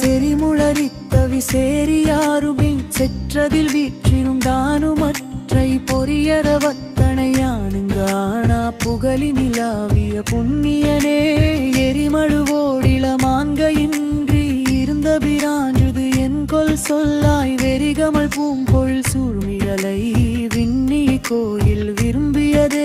செறிமுழரித்தவி சேரியாருபின் செற்றதில் வீற்றிருந்தானுமற்றை பொரியரவத்தனையானுங்காணா புகழி நிலாவிய புண்ணியனே. எரிமழுவோடிளமான்கையின்றி இருந்த பிராஞ்சுது என் கொல் சொல்லாய் வெறிகமல் பூம்பொழில் சூழ்மியலை விண்ணி கோயில் விரும்பியது